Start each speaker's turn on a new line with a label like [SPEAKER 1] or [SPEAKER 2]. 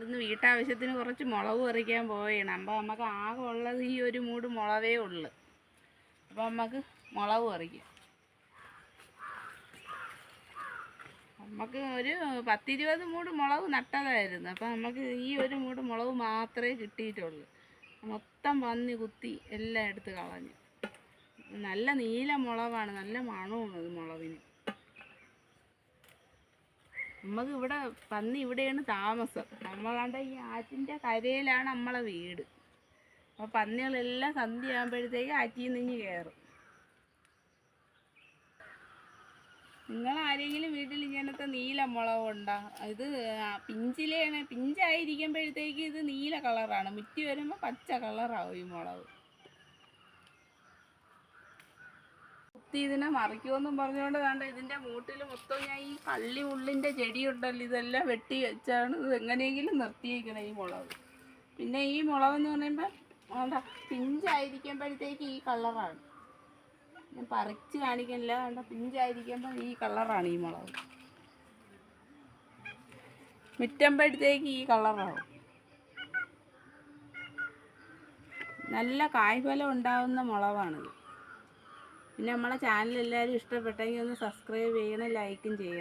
[SPEAKER 1] നമ്മളിന്ന് വീട്ടാവശ്യത്തിന് കുറച്ച് മുളക് പറിക്കാൻ പോവുകയാണ്. അപ്പോൾ നമുക്ക് ആകെ ഉള്ളത് ഈ ഒരു മൂട് മുളകേ ഉള്ളു. അപ്പോൾ നമുക്ക് മുളക് പറിക്കാം. നമുക്ക് ഒരു പത്തിരുപത് മൂട് മുളക് നട്ടതായിരുന്നു. അപ്പോൾ നമുക്ക് ഈ ഒരു മൂട് മുളക് മാത്രമേ കിട്ടിയിട്ടുള്ളൂ. മൊത്തം പന്നി കുത്തി എല്ലാം എടുത്ത് കളഞ്ഞു. നല്ല നീല മുളകാണ്. നല്ല മണമാണ് ഇത് നമുക്ക് ഇവിടെ പന്നി ഇവിടെയാണ് താമസം. നമ്മളാണ്ട് ഈ ആറ്റിന്റെ കരയിലാണ് നമ്മളെ വീട്. അപ്പോൾ പന്നികളെല്ലാം സന്ധി ആകുമ്പോഴത്തേക്ക് ആറ്റിൽ നിന്ന് കയറും നിങ്ങൾ ആരെങ്കിലും വീട്ടിൽ ഇങ്ങനത്തെ നീല മുളകുണ്ടോ ഇത് ആ പിഞ്ചിലാണ് പിഞ്ചായിരിക്കുമ്പോഴത്തേക്ക് ഇത് നീല കളറാണ്. മുറ്റി വരുമ്പോൾ പച്ച കളറാവും ഈ മുളക്. കുത്തി ഇതിനെ മറിക്കുമെന്നും പറഞ്ഞുകൊണ്ട് വേണ്ട ഇതിന്റെ മൂട്ടിൽ മൊത്തം ഞാൻ ഈ കള്ളി ഉള്ളിന്റെ ചെടിയുണ്ടല്ലോ ഇതെല്ലാം വെട്ടി വെച്ചാണ് ഇത് എങ്ങനെയെങ്കിലും നിർത്തിയിരിക്കണം ഈ മുളക്. പിന്നെ ഈ മുളകെന്ന് പറയുമ്പോൾ വേണ്ട പിഞ്ചായിരിക്കുമ്പോഴത്തേക്ക് ഈ കളറാണ്. ഞാൻ പറിച്ച് കാണിക്കണില്ല വേണ്ട പിഞ്ചായിരിക്കുമ്പോൾ ഈ കളറാണ് ഈ മുളക്. മുറ്റുമ്പോഴത്തേക്ക് ഈ കളറാവും. നല്ല കായ്ഫലം ഉണ്ടാവുന്ന മുളകാണിത്. പിന്നെ നമ്മളെ ചാനൽ എല്ലാവരും ഇഷ്ടപ്പെട്ടെങ്കിൽ ഒന്ന് സബ്സ്ക്രൈബ് ചെയ്യണം ലൈക്കും ചെയ്യണം.